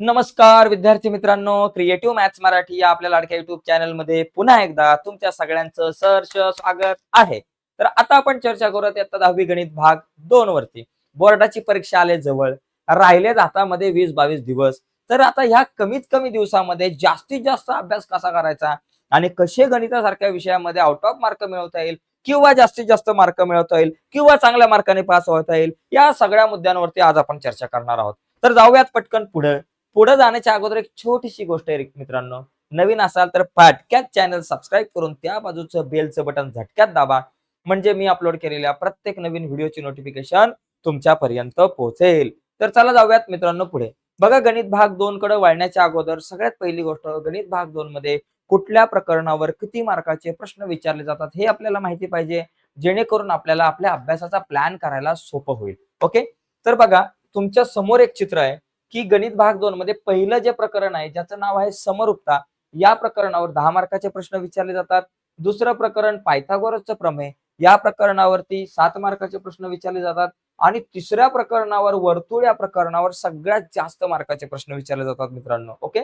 नमस्कार विद्यार्थी मित्रांनो. क्रिएटिव्ह मॅथ्स मराठी या आपल्या लाडक्या युट्यूब चॅनलमध्ये पुन्हा एकदा तुमच्या सगळ्यांचं सहर्ष स्वागत आहे. तर आता आपण चर्चा करूयात आता दहावी गणित भाग दोन वरती. बोर्डाची परीक्षा आले जवळ राहिले हातामध्ये वीस बावीस दिवस. तर आता ह्या कमीत कमी दिवसामध्ये जास्तीत जास्त अभ्यास कसा करायचा आणि कसे गणितासारख्या विषयामध्ये आउट ऑफ मार्क मिळवता येईल किंवा जास्तीत जास्त मार्क मिळवता येईल किंवा चांगल्या मार्काने पास होता येईल या सगळ्या मुद्द्यांवरती आज आपण चर्चा करणार आहोत. तर जाऊयात पटकन पुढे. पुढे जाण्याच्या अगोदर एक छोटीशी गोष्ट आहे मित्रांनो. नवीन असाल तर फाटक्यात चॅनल सबस्क्राईब करून त्या बाजूचं बेलचं बटन झटक्यात दाबा. म्हणजे मी अपलोड केलेल्या प्रत्येक नवीन व्हिडिओची नोटिफिकेशन तुमच्यापर्यंत पोहोचेल. तर चला जाऊयात मित्रांनो पुढे. बघा गणित भाग दोन कडे वळण्याच्या अगोदर सगळ्यात पहिली गोष्ट गणित भाग दोन मध्ये कुठल्या प्रकरणावर किती मार्काचे प्रश्न विचारले जातात हे आपल्याला माहिती पाहिजे. जेणेकरून आपल्याला आपल्या अभ्यासाचा प्लॅन करायला सोपं होईल. ओके तर बघा तुमच्यासमोर एक चित्र आहे. की गणित भाग दोन मध्ये पहिलं जे प्रकरण आहे ज्याचं नाव आहे समरूपता या प्रकरणावर दहा मार्काचे प्रश्न विचारले जातात. दुसरं प्रकरण पायथागोरसचं प्रमेय या प्रकरणावरती सात मार्काचे प्रश्न विचारले जातात. आणि तिसऱ्या प्रकरणावर वर्तुळ या प्रकरणावर सगळ्यात जास्त मार्काचे प्रश्न विचारले जातात मित्रांनो. ओके?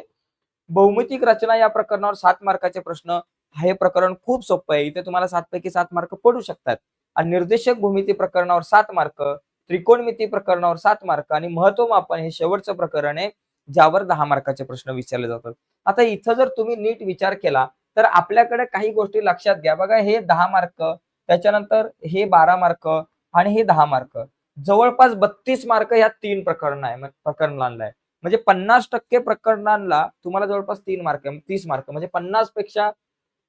बहुमितिक रचना या प्रकरणावर सात मार्काचे प्रश्न. हे प्रकरण खूप सोपं आहे. इथे तुम्हाला सात पैकी सात मार्क पडू शकतात. आणि निर्देशक भूमिती प्रकरणावर सात मार्क. त्रिकोणमिती प्रकरणावर सात मार्क आणि महत्वमापन हे शेवटचं प्रकरण आहे ज्यावर दहा मार्काचे प्रश्न विचारले जातात. आता इथं जर तुम्ही नीट विचार केला तर आपल्याकडे काही गोष्टी लक्षात घ्या. बघा हे दहा मार्क त्याच्यानंतर हे बारा मार्क आणि हे दहा मार्क. जवळपास बत्तीस मार्क या तीन प्रकरण आहे प्रकरणांना आहे. म्हणजे पन्नास टक्के प्रकरणांना तुम्हाला जवळपास तीन मार्क तीस मार्क. म्हणजे पन्नासपेक्षा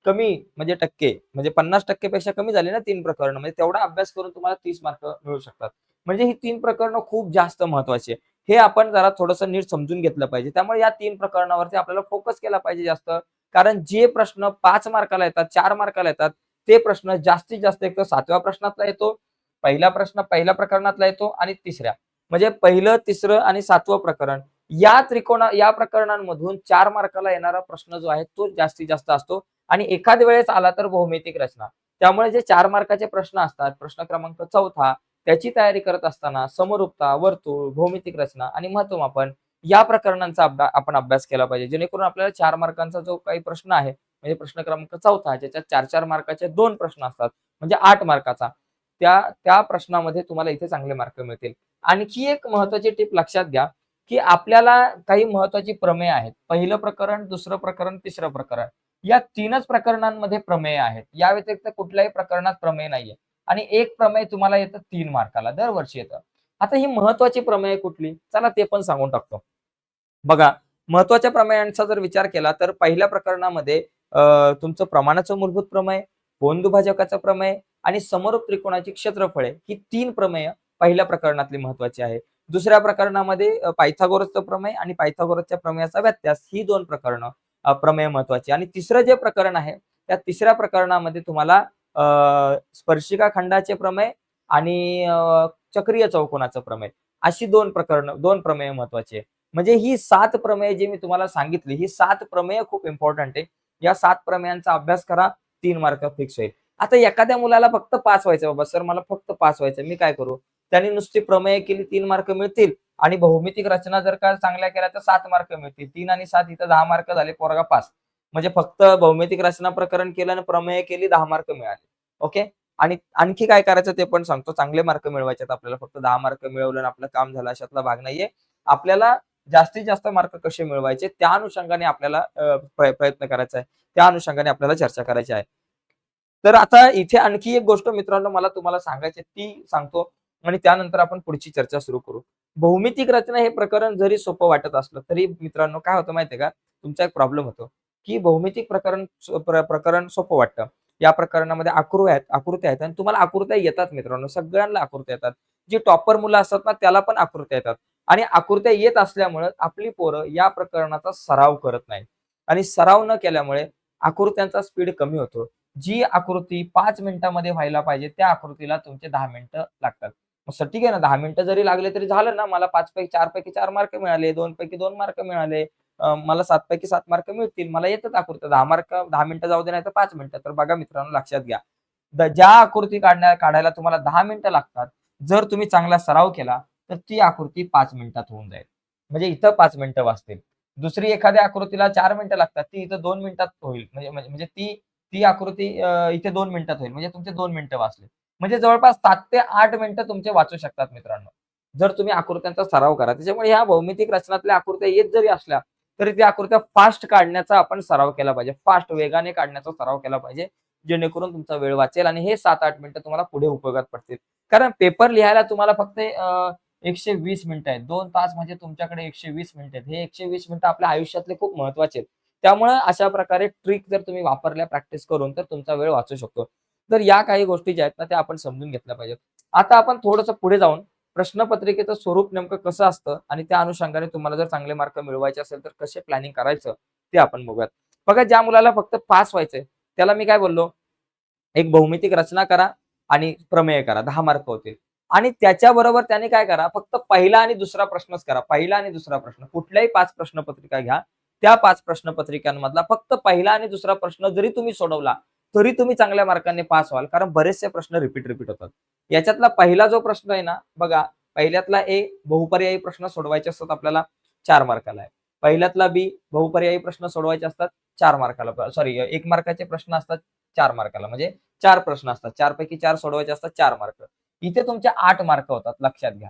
कमी म्हणजे टक्के. म्हणजे पन्नास टक्के पेक्षा कमी झाले ना तीन प्रकरण. म्हणजे तेवढा अभ्यास करून तुम्हाला तीस मार्क मिळू शकतात. म्हणजे ही तीन प्रकरणं खूप जास्त महत्वाची आहे. हे आपण जरा थोडंसं नीट समजून घेतलं पाहिजे. त्यामुळे या तीन प्रकरणावरती आपल्याला फोकस केला पाहिजे जास्त. कारण जे प्रश्न पाच मार्काला येतात चार मार्काला येतात ते प्रश्न जास्तीत जास्त एक तर सातव्या प्रश्नातला येतो पहिला प्रश्न पहिल्या प्रकरणातला येतो आणि तिसऱ्या. म्हणजे पहिलं तिसरं आणि सातवं प्रकरण. या त्रिकोणा या प्रकरणांमधून चार मार्काला येणारा प्रश्न जो आहे तो जास्तीत जास्त असतो. आणि एखाद वेळेस आला तर भौमितिक रचना. त्यामुळे जे चार मार्काचे प्रश्न असतात प्रश्न क्रमांक चौथा त्याची तयारी करत असताना समरूपता वर्तुळ भौमितिक रचना आणि महत्वमापन या प्रकरणांचा आपण अभ्यास केला पाहिजे. जेणेकरून आपल्याला चार मार्कांचा जो काही प्रश्न आहे म्हणजे प्रश्न क्रमांक चौथा ज्याच्यात चार चार मार्काचे दोन प्रश्न असतात म्हणजे आठ मार्काचा त्या त्या प्रश्नामध्ये तुम्हाला इथे चांगले मार्क मिळतील. आणखी एक महत्वाची टिप लक्षात घ्या की आपल्याला काही महत्वाची प्रमेय आहेत. पहिलं प्रकरण दुसरं प्रकरण तिसरं प्रकरण. या तीनच प्रकरणांमध्ये प्रमेय आहेत. या व्यतिरिक्त कुठल्याही प्रकरणात प्रमेय नाहीये. आणि एक प्रमेय तुम्हाला येतं तीन मार्काला. दरवर्षी येतं. आता ही महत्वाची प्रमेय कुठली? चला ते पण सांगून टाकतो. बघा महत्त्वाच्या प्रमेयांचा जर विचार केला तर पहिल्या प्रकरणामध्ये तुमचं प्रमाणाचं मूलभूत प्रमेय बोंदुभाजकाचं प्रमेय आणि समरूप त्रिकोणाची क्षेत्रफळे ही तीन प्रमेय पहिल्या प्रकरणातली महत्वाची आहे. दुसऱ्या प्रकरणामध्ये पायथागोरसचं प्रमेय आणि पायथागोरसच्या प्रमेयाचा व्यत्यास ही दोन प्रकरणं प्रमेय महत्वाची. आणि तिसरं जे प्रकरण आहे त्या तिसऱ्या प्रकरणामध्ये तुम्हाला स्पर्शिका खंडाचे प्रमेय आणि चक्रीय चौकोनाचं प्रमेय. अशी दोन प्रकरण दोन प्रमेय महत्त्वाचे. म्हणजे ही सात प्रमेय जे मी तुम्हाला सांगितली ही सात प्रमेय खूप इम्पॉर्टंट आहे. या सात प्रमेयांचा अभ्यास करा तीन मार्क फिक्स होईल. आता एखाद्या मुलाला फक्त पास व्हायचं बाबा सर मला फक्त पास व्हायचं मी काय करू? त्यांनी नुसती प्रमेय केली तीन मार्क मिळतील. आणि भौमितिक रचना जर का चांगल्या केल्या तर सात मार्क मिळतील. तीन आणि सात इथं दहा मार्क झाले पोरगा पास म्हणजे फक्त भौमितिक रचना प्रकरण केलं आणि प्रमेय केली दहा मार्क मिळाले. ओके आणि आणखी काय करायचं ते पण सांगतो. चांगले मार्क मिळवायचे आपल्याला. फक्त दहा मार्क मिळवलं आणि आपलं काम झालं अशातला भाग नाहीये. आपल्याला जास्तीत जास्त मार्क कसे मिळवायचे त्या अनुषंगाने आपल्याला प्रयत्न करायचा आहे. त्या अनुषंगाने आपल्याला चर्चा करायची आहे. तर आता इथे आणखी एक गोष्ट मित्रांनो मला तुम्हाला सांगायची ती सांगतो आणि त्यानंतर आपण पुढची चर्चा सुरू करू. भौमितिक रचना हे प्रकरण जरी सोपं वाटत असलं तरी मित्रांनो काय होतं माहितीये का? तुमचा एक प्रॉब्लेम होतो. की भौमितिक प्रकरण प्रकरण सोपं वाटतं. या प्रकरणामध्ये आकृत्या आहेत आकृत्या आहेत आणि तुम्हाला आकृत्या येतात मित्रांनो सगळ्यांना आकृत्या येतात. जी टॉपर मुलं असतात ना त्याला पण आकृत्या येतात. आणि आकृत्या येत असल्यामुळे आपली पोरं या प्रकरणाचा सराव करत नाही आणि सराव न केल्यामुळे आकृत्यांचा स्पीड कमी होतो. जी आकृती पाच मिनिटांमध्ये व्हायला पाहिजे त्या आकृतीला तुमचे दहा मिनिटं लागतात. मग ठीक आहे ना दहा मिनिटं जरी लागले तरी झालं ना मला पाच पैकी चार पैकी चार मार्क मिळाले दोन पैकी दोन मार्क मिळाले मला सात पैकी सात मार्क मिळतील. मला येतात आकृत्या. दहा मार्क दहा मिनिटं जाऊ दे नाही तर पाच मिनिटं. तर बघा मित्रांनो लक्षात घ्या. ज्या आकृती काढण्या काढायला तुम्हाला दहा मिनिटं लागतात जर तुम्ही चांगला सराव केला तर ती आकृती पाच मिनिटात होऊन जाईल. म्हणजे इथं पाच मिनिटं वाचतील. दुसरी एखाद्या आकृतीला चार मिनिटं लागतात ती इथं दोन मिनिटात होईल. म्हणजे म्हणजे म्हणजे ती ती आकृती इथे दोन मिनिटात होईल. म्हणजे तुमचे दोन मिनिटं वाचले. म्हणजे जवळपास सात ते आठ मिनिटं तुमचे वाचू शकतात मित्रांनो. जर तुम्ही आकृत्यांचा सराव करा त्याच्यामुळे ह्या भौमितिक रचनातल्या आकृत्या येत जरी असल्या तरी त्या आकृत्या फास्ट काढण्याचा आपण सराव केला पाहिजे. फास्ट वेगाने काढण्याचा सराव केला पाहिजे. जेणेकरून तुमचा वेळ वाचेल आणि हे सात आठ मिनिटं तुम्हाला पुढे उपयोगात पडतील. कारण पेपर लिहायला तुम्हाला फक्त एकशे वीस मिनिटं आहेत. दोन तास म्हणजे तुमच्याकडे एकशे वीस मिनिटं आहेत. हे एकशे वीस मिनिटं आपल्या आयुष्यातले खूप महत्त्वाचे आहेत. त्यामुळे अशा प्रकारे ट्रिक जर तुम्ही वापरल्या प्रॅक्टिस करून तर तुमचा वेळ वाचू शकतो. तर या काही गोष्टी ज्या आहेत ना त्या आपण समजून घेतल्या पाहिजेत. आता आपण थोडंसं पुढे जाऊन प्रश्नपत्रिकेचं स्वरूप नेमकं कसं असतं आणि त्या अनुषंगाने तुम्हाला जर चांगले मार्क मिळवायचे असेल तर कसे प्लॅनिंग करायचं ते आपण बघूयात. बघा ज्या मुलाला फक्त पास व्हायचंय त्याला मी काय बोललो? एक भौमितिक रचना करा आणि प्रमेय करा दहा मार्क होतील. आणि त्याच्याबरोबर त्याने काय करा फक्त पहिला आणि दुसरा प्रश्नच करा. पहिला आणि दुसरा प्रश्न. कुठल्याही पाच प्रश्नपत्रिका घ्या. त्या पाच प्रश्नपत्रिकांमधला फक्त पहिला आणि दुसरा प्रश्न जरी तुम्ही सोडवला तरी तुम्ही चांगल्या मार्काने पास व्हाल. कारण बरेचसे प्रश्न रिपीट रिपीट होतात. याच्यातला पहिला जो प्रश्न आहे ना बघा पहिल्यातला ए बहुपर्यायी प्रश्न सोडवायचे असतात आपल्याला चार मार्काला. आहे पहिल्यातला बी बहुपर्यायी प्रश्न सोडवायचे असतात चार मार्काला. सॉरी एक मार्काचे प्रश्न असतात चार मार्काला. म्हणजे चार प्रश्न असतात. चार पैकी चार सोडवायचे असतात चार मार्क. इथे तुमचे आठ मार्क होतात लक्षात घ्या.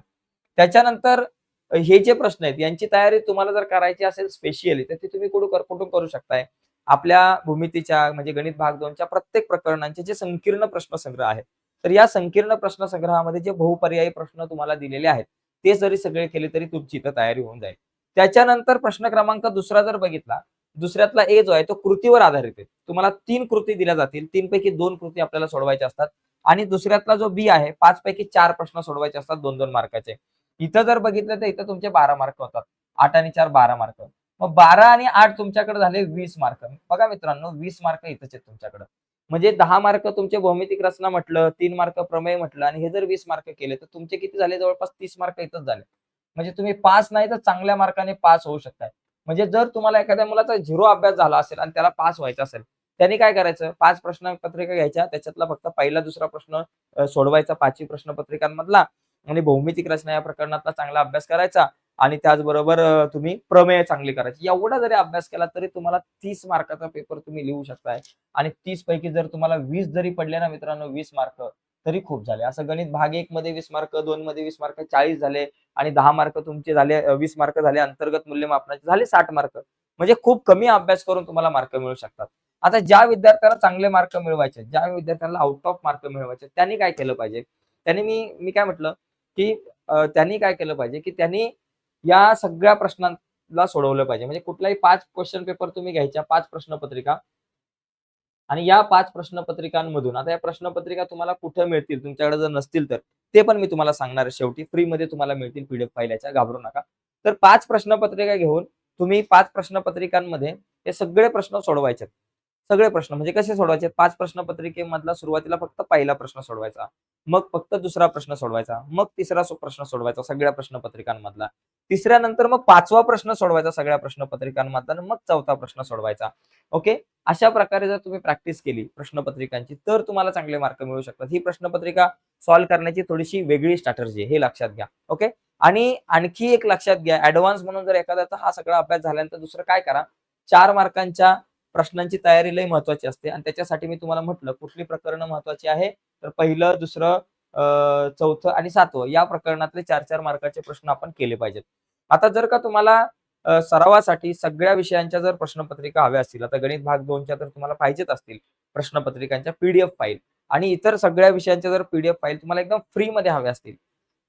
त्याच्यानंतर हे जे प्रश्न आहेत यांची तयारी तुम्हाला जर करायची असेल स्पेशली तर ती तुम्ही कुठून कुठून करू शकताय? आपल्या भूमितीच्या म्हणजे गणित भाग दोनच्या प्रत्येक प्रकरणांचे जे संकीर्ण प्रश्न संग्रह आहेत. तर या संकीर्ण प्रश्न संग्रहामध्ये जे बहुपर्यायी प्रश्न तुम्हाला दिलेले आहेत ते जरी सगळे केले तरी तुमची इथं तयारी होऊन जाईल. त्याच्यानंतर प्रश्न क्रमांक दुसरा जर बघितला दुसऱ्यातला ए जो आहे तो कृतीवर आधारित आहे. तुम्हाला तीन कृती दिल्या जातील तीनपैकी दोन कृती आपल्याला सोडवायच्या असतात आणि दुसऱ्यातला जो बी आहे पाच पैकी चार प्रश्न सोडवायचे असतात दोन दोन मार्काचे. इथं जर बघितलं तर इथं तुमचे बारा मार्क होतात आठ आणि चार बारा मार्क. मग बारा आणि आठ तुमच्याकडे झाले वीस मार्क. बघा मित्रांनो वीस मार्क इथंच आहेत तुमच्याकडे. म्हणजे दहा मार्क तुमचे भौमितिक रचना म्हटलं तीन मार्क प्रमेय म्हटलं आणि हे जर वीस मार्क केले तर तुमचे किती झाले? जवळपास तीस मार्क इथंच झाले. म्हणजे तुम्ही पास नाही तर चांगल्या मार्काने पास होऊ शकताय. म्हणजे जर तुम्हाला एखाद्या मुलाचा झिरो अभ्यास झाला असेल आणि त्याला पास व्हायचा असेल त्यांनी काय करायचं? पाच प्रश्न पत्रिका घ्यायच्या त्याच्यातला फक्त पहिला दुसरा प्रश्न सोडवायचा पाचवी प्रश्नपत्रिकांमधला आणि भौमितिक रचना या प्रकरणातला चांगला अभ्यास करायचा. आणि त्याचबरोबर तुम्ही प्रमेय चांगले करायचे. एवढा जरी अभ्यास केला तरी तुम्हाला तीस मार्काचा पेपर तुम्ही लिहू शकताय. आणि तीस पैकी जर तुम्हाला वीस जरी पडले ना मित्रांनो वीस मार्क तरी खूप झाले. असं गणित भाग एक मध्ये वीस मार्क दोन मध्ये वीस मार्क चाळीस झाले आणि दहा मार्क तुमचे झाले वीस मार्क झाले अंतर्गत मूल्यमापनाचे झाले साठ मार्क. म्हणजे खूप कमी अभ्यास करून तुम्हाला मार्क मिळू शकतात. आता ज्या विद्यार्थ्याला चांगले मार्क मिळवायचे ज्या विद्यार्थ्याला आउट ऑफ मार्क मिळवायचे त्यांनी काय केलं पाहिजे? त्यांनी मी मी काय म्हटलं की त्यांनी काय केलं पाहिजे की त्यांनी या सगळ्या प्रश्नांना सोडवलं पाहिजे. म्हणजे कुठलाही पाच क्वेश्चन पेपर तुम्ही घ्यायच्या पाच प्रश्नपत्रिका. आणि या पाच प्रश्नपत्रिकांमधून आता या प्रश्नपत्रिका तुम्हाला कुठे मिळतील तुमच्याकडे जर नसतील तर ते पण मी तुम्हाला सांगणार आहे शेवटी. फ्रीमध्ये तुम्हाला मिळतील पीडीएफ फायल्याच्या घाबरू नका. तर पाच प्रश्नपत्रिका घेऊन तुम्ही पाच प्रश्नपत्रिकांमध्ये हे सगळे प्रश्न सोडवायचे. सगळे प्रश्न म्हणजे कसे सोडवायचे? पाच प्रश्नपत्रिकेमधला सुरुवातीला फक्त पहिला प्रश्न सोडवायचा मग फक्त दुसरा प्रश्न सोडवायचा मग तिसरा प्रश्न सोडवायचा सगळ्या प्रश्नपत्रिकांमधला. तिसऱ्यानंतर मग पाचवा प्रश्न सोडवायचा सगळ्या प्रश्नपत्रिकांमधला मग चौथा प्रश्न सोडवायचा. ओके? अशा प्रकारे जर तुम्ही प्रॅक्टिस केली प्रश्नपत्रिकांची तर तुम्हाला चांगले मार्क मिळू शकतात. ही प्रश्नपत्रिका सॉल्व्ह करण्याची थोडीशी वेगळी स्ट्रॅटर्जी आहे हे लक्षात घ्या. ओके? आणि आणखी एक लक्षात घ्या ऍडव्हान्स म्हणून जर एखाद्याचा हा सगळा अभ्यास झाल्यानंतर दुसरं काय करा? चार मार्कांच्या प्रश्नांची तयारी लय महत्वाची असते. आणि त्याच्यासाठी मी तुम्हाला म्हटलं कुठली प्रकरणं महत्वाची आहे? तर पहिलं दुसरं चौथं आणि सातवं या प्रकरणातले चार चार मार्काचे प्रश्न आपण केले पाहिजेत. आता जर का तुम्हाला सरावासाठी सगळ्या विषयांच्या जर प्रश्नपत्रिका हव्या असतील आता गणित भाग दोनच्या तर तुम्हाला पाहिजेत असतील प्रश्नपत्रिकांच्या पीडीएफ फाईल आणि इतर सगळ्या विषयांच्या जर पीडीएफ फाईल तुम्हाला एकदम फ्री मध्ये हव्या असतील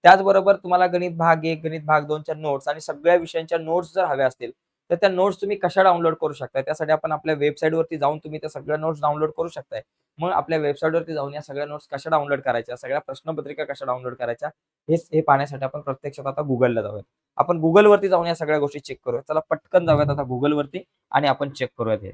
त्याचबरोबर तुम्हाला गणित भाग एक गणित भाग दोनच्या नोट्स आणि सगळ्या विषयांच्या नोट्स जर हव्या असतील तर त्या नोट्स तुम्ही कशा डाउनलोड करू शकता त्यासाठी आपण आपल्या वेबसाईटवरती जाऊन तुम्ही त्या सगळ्या नोट्स डाउनलोड करू शकताय. मग आपल्या वेबसाईटवरती जाऊन या सगळ्या नोट्स कशा डाउनलोड करायच्या सगळ्या प्रश्नपत्रिका कशा डाउनलोड करायच्या हे हे पाहण्यासाठी आपण प्रत्यक्षात आता गुगलला जाऊयात. आपण गुगलवरती जाऊन या सगळ्या गोष्टी चेक करूया चला पटकन जाऊयात आता गुगलवरती आणि आपण चेक करूयात हे.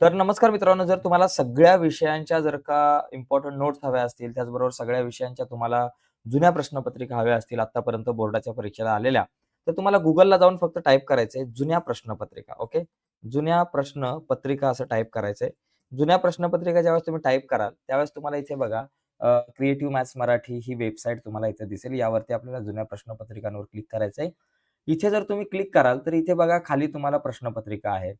तर नमस्कार मित्रांनो जर तुम्हाला सगळ्या विषयांच्या जर का इम्पॉर्टंट नोट्स हव्या असतील त्याचबरोबर सगळ्या विषयांच्या तुम्हाला जुन्या प्रश्नपत्रिका हव्या असतील आतापर्यंत बोर्डाच्या परीक्षेला आलेल्या तर तुम्हाला गुगलला जाऊन फक्त टाईप करायचंय जुन्या प्रश्नपत्रिका ओके जुन्या प्रश्न पत्रिका असं टाईप करायचंय. जुन्या प्रश्नपत्रिका ज्यावेळेस तुम्ही टाईप कराल त्यावेळेस तुम्हाला इथे बघा क्रिएटिव्ह मॅथ्स मराठी ही वेबसाईट तुम्हाला इथे दिसेल. यावरती आपल्याला जुन्या प्रश्नपत्रिकांवर क्लिक करायचंय. इथे जर तुम्ही क्लिक कराल तर इथे बघा खाली तुम्हाला प्रश्नपत्रिका आहे.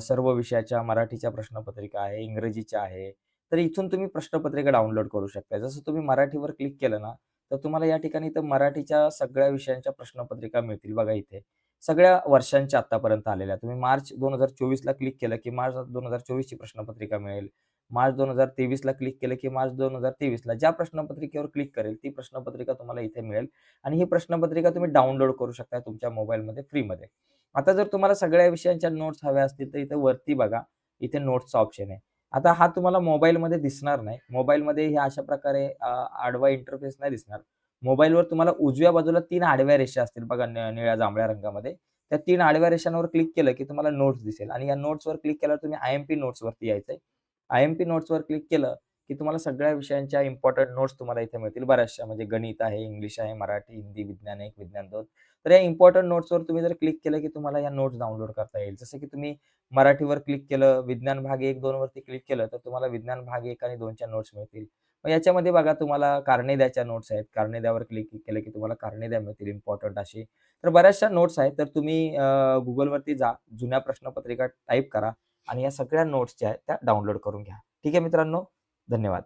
सर्व विषयाच्या मराठीच्या प्रश्नपत्रिका आहे इंग्रजीच्या आहे. तर इथून तुम्ही प्रश्नपत्रिका डाउनलोड करू शकता जसं तुम्ही मराठीवर क्लिक केलं ना तर तुम्हाला या ठिकाणी इथं मराठीच्या सगळ्या विषयांच्या प्रश्नपत्रिका मिळतील बघा इथे. सगळ्या वर्षांच्या आतापर्यंत आलेल्या. तुम्ही मार्च दोन हजार चोवीसला क्लिक केलं की मार्च दोन हजार चोवीसची प्रश्नपत्रिका मिळेल. मार्च दोन हजार तेवीसला क्लिक केलं की मार्च दोन हजार तेवीसला. ज्या प्रश्नपत्रिकेवर क्लिक करेल ती प्रश्नपत्रिका तुम्हाला इथे मिळेल. आणि ही प्रश्नपत्रिका तुम्ही डाउनलोड करू शकता तुमच्या मोबाईलमध्ये फ्रीमध्ये. आता जर तुम्हाला सगळ्या विषयांच्या नोट्स हव्या असतील तर इथे वरती बघा. इथे नोट्सचा ऑप्शन आहे. आता हा तुम्हाला मोबाईलमध्ये दिसणार नाही. मोबाईलमध्ये हे अशा प्रकारे आडवा इंटरफेस नाही दिसणार. मोबाईलवर तुम्हाला उजव्या बाजूला तीन आडव्या रेषा असतील बघा निळ्या जांभळ्या रंगामध्ये. त्या तीन आडव्या रेषांवर क्लिक केलं की तुम्हाला नोट्स दिसेल. आणि या नोट्सवर क्लिक केल्यावर तुम्ही आय एम पी नोट्सवरती यायचंय. आय एम पी नोट्सवर क्लिक केलं की तुम्हाला सगळ्या विषयांच्या इम्पॉर्टंट नोट्स तुम्हाला इथे मिळतील. बऱ्याचशा म्हणजे गणित आहे इंग्लिश आहे मराठी हिंदी विज्ञान एक विज्ञान दोन. तर या इम्पॉर्टंट नोट्सवर तुम्ही जर क्लिक केलं की तुम्हाला या नोट्स डाउनलोड करता येईल. जसं की तुम्ही मराठीवर क्लिक केलं विज्ञान भाग एक दोन वरती क्लिक केलं तर तुम्हाला विज्ञान भाग एक आणि दोनच्या नोट्स मिळतील. मग याच्यामध्ये बघा तुम्हाला कारणेद्याच्या नोट्स आहेत. कारणेद्यावर क्लिक केलं की तुम्हाला कारणेद्या मिळतील इम्पॉर्टंट अशी. तर बऱ्याचशा नोट्स आहेत. तर तुम्ही गुगलवरती जा जुन्या प्रश्नपत्रिका टाईप करा आणि या सगळ्या नोट्स ज्या आहेत त्या डाउनलोड करून घ्या. ठीक आहे मित्रांनो? धन्यवाद.